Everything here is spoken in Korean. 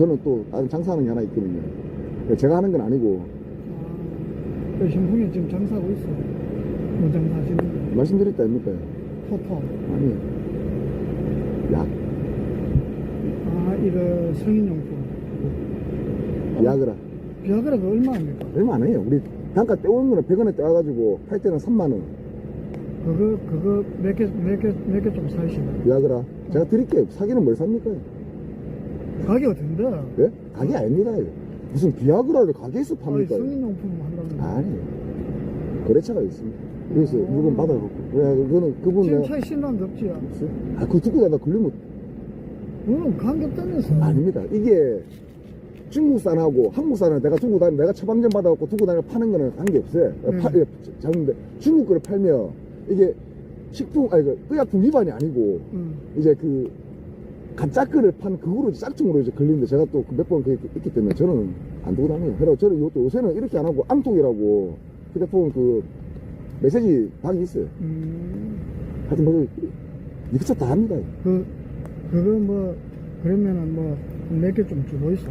저는 또 다른 장사하는 게 하나 있거든요. 제가 하는 건 아니고 아, 그 신풍에 지금 장사하고 있어. 뭐 장사하시는 거? 말씀드렸다 아닙니까? 토토. 아니 약, 아, 이거 성인용품. 약이라 비아그라가 얼마입니까? 얼마 안 해요. 우리 단가 떼오는 거는 100원에 떼와가지고 팔 때는 3만 원. 그거, 그거 몇 개, 몇 개, 몇 개 좀 사시나? 비아그라 제가 드릴게요. 사기는 뭘 삽니까? 가게 어떤데? 예? 가게 아닙니다. 이거. 무슨 비아그라를 가게에서 아니, 팝니까? 성인용품 한다는 아니 거래처가 있습니다. 그래서 어. 물건 받아갖고 그래 그거는 그분 지금 내가 차에 신랑도 없지? 아 그거 듣고 다가 걸리면 그거는 관계 없다면서. 아닙니다. 이게 중국산하고 한국산을 내가 중국 다니 내가 처방전 받아갖고 두고 다니 파는 거는 관계 없어요. 음. 파, 예, 잡는데 중국 거를 팔면 이게 식품 아니 그 의약품 위반이 아니고 응. 이제 그 가짜 거를 판 그거로 짝퉁으로 이제 걸리는데 제가 또 몇번 있기 때문에 저는 안 두고 다녀요. 그래서 저는 이것도 요새는 이렇게 안 하고 앙톡이라고 휴대폰 그 메시지 방이 있어요. 음. 하여튼 뭐 이것저것 다 합니다. 그, 그거 뭐, 그러면은 뭐, 몇 개 좀 주고 있어.